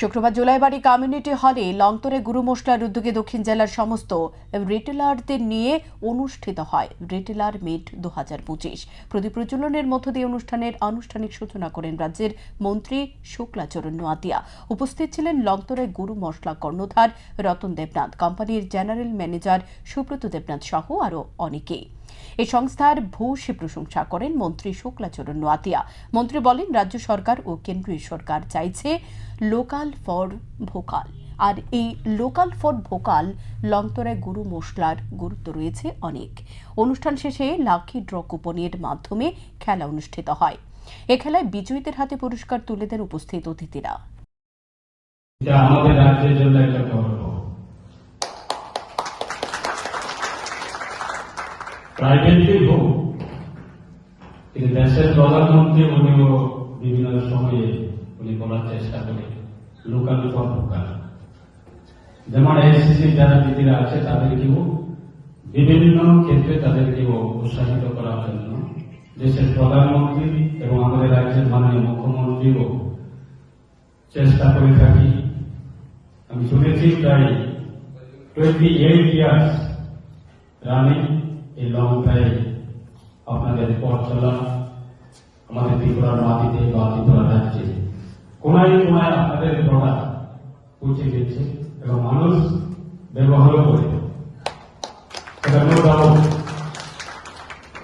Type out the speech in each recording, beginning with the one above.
শুক্রবার জুলাইবাড়ি কমিউনিটি হলে লংতরে গুরু মশলার উদ্যোগে দক্ষিণ জেলার সমস্ত রিটেলারদের নিয়ে অনুষ্ঠিত হয় রিটেলার মিট দু হাজার পঁচিশ। প্রদীপ প্রজ্বলনের মধ্য দিয়ে অনুষ্ঠানের আনুষ্ঠানিক সূচনা করেন রাজ্যের মন্ত্রী শুক্লাচরণ নোয়াতিয়া। উপস্থিত ছিলেন লংতরে গুরু মশলা কর্ণধার রতন দেবনাথ, কোম্পানির জেনারেল ম্যানেজার সুব্রত দেবনাথ সহ আরও অনেকেই এই সংস্থার ভূয়সী প্রশংসা করেন মন্ত্রী শুক্লাচরণ নোয়াতিয়া। মন্ত্রী বলেন, রাজ্য সরকার ও কেন্দ্রীয় সরকার চাইছে লোকাল ফর ভোকাল। আর এই লোকাল ফর ভোকাল লংতরায় গুরু মশলার গুরুত্ব রয়েছে অনেক। অনুষ্ঠান শেষে লাকি ড্র কুপনের মাধ্যমে খেলা অনুষ্ঠিত হয়। এ খেলায় বিজয়ীদের হাতে পুরস্কার তুলে দেন উপস্থিত অতিথিরা। আমাদের রাজ্যের জন্য একটা গর্ব প্রাইভেটলি হোক, কিন্তু দেশের প্রধানমন্ত্রী উনিও বিভিন্ন সময়ে উনি বলার চেষ্টা করে, লোকাল ফর লোকাল যেমন এসএসসি যারা দিদিরা আছে, তাদেরকেও বিভিন্ন ক্ষেত্রে তাদেরকেও উৎসাহিত করার জন্য দেশের প্রধানমন্ত্রী এবং আমাদের রাজ্যের মাননীয় মুখ্যমন্ত্রীও চেষ্টা করে থাকি। আমি শুনেছি প্রায় টোয়েন্টি এইট ইয়ার্স রানিং এই লং ড্রাইভ আপনাদের পথ চলা, আমাদের ত্রিপুরার মাটিতে বা ত্রিপুরা রাজ্যে কোনায় কোনায় আপনাদের প্রোডাক্ট পৌঁছে গেছে এবং মানুষ ব্যবহার করে।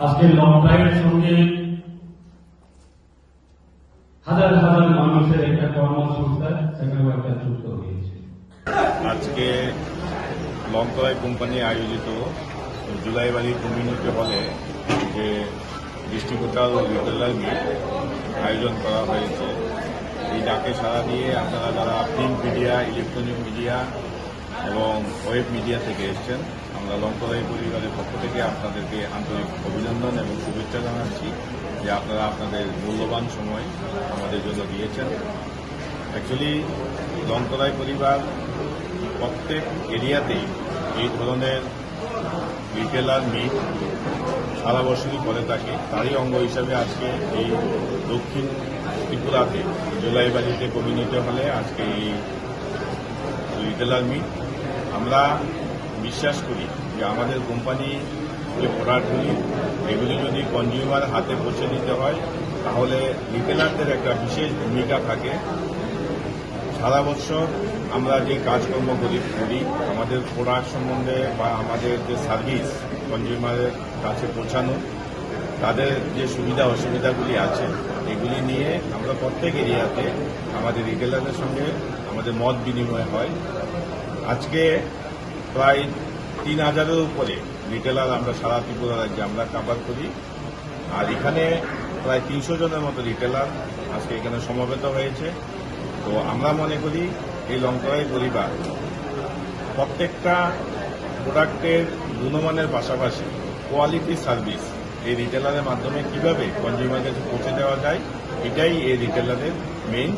আজকে লং ড্রাইভের সঙ্গে হাজার হাজার মানুষের একটা কর্মসংস্থান সেখানেও একটা যুক্ত হয়েছে আজকে লংতরাই কোম্পানি আয়োজিত জুলাইবাড়ি কমিউনিটি হলে যে ডিস্ট্রিবিউটার ও রিটেলার মিট আয়োজন করা হয়েছে। এই ডাকে সাড়া দিয়ে আপনারা যারা প্রিন্ট মিডিয়া, ইলেকট্রনিক মিডিয়া এবং ওয়েব মিডিয়া থেকে এসেছেন, আমরা লংতরাই পরিবারের পক্ষ থেকে আপনাদেরকে আন্তরিক অভিনন্দন এবং শুভেচ্ছা জানাচ্ছি যে আপনারা আপনাদের মূল্যবান সময় আমাদের জন্য দিয়েছেন। অ্যাকচুয়ালি লংতরাই পরিবার প্রত্যেক এরিয়াতেই এই ধরনের রিটেলার মিট সারা বছরই করে থাকে। তারই অঙ্গ হিসাবে আজকে এই দক্ষিণ ত্রিপুরাতে, জুলাইবাড়িতে কমিউনিটি হলে আজকে এই রিটেলার মিট আমরা বিশ্বাস করি যে আমাদের কোম্পানি যে প্রোডাক্টগুলি এগুলি যদি কনজিউমার হাতে পৌঁছে দিতে হয়, তাহলে রিটেলারদের একটা বিশেষ ভূমিকা থাকে। সারা বছর আমরা যে কাজকর্ম করি করি, আমাদের প্রোডাক্ট সম্বন্ধে বা আমাদের যে সার্ভিস কনজিউমারের কাছে পৌঁছানো, তাদের যে সুবিধা অসুবিধাগুলি আছে, এগুলি নিয়ে আমরা প্রত্যেক এরিয়াতে আমাদের রিটেলারদের সঙ্গে আমাদের মত বিনিময় হয়। আজকে প্রায় তিন হাজারের উপরে রিটেলার আমরা সারা ত্রিপুরা রাজ্যে আমরা কাভার করি। আর এখানে প্রায় তিনশো জনের মতো রিটেলার আজকে এখানে সমবেত হয়েছে। তো আমরা মনে করি এই লঙ্কায় পরিবার প্রত্যেকটা প্রোডাক্টের গুণমানের পাশাপাশি কোয়ালিটি সার্ভিস এই রিটেলারের মাধ্যমে কীভাবে কনজিউমার কাছে পৌঁছে দেওয়া যায়, এটাই এই রিটেলারের মেইন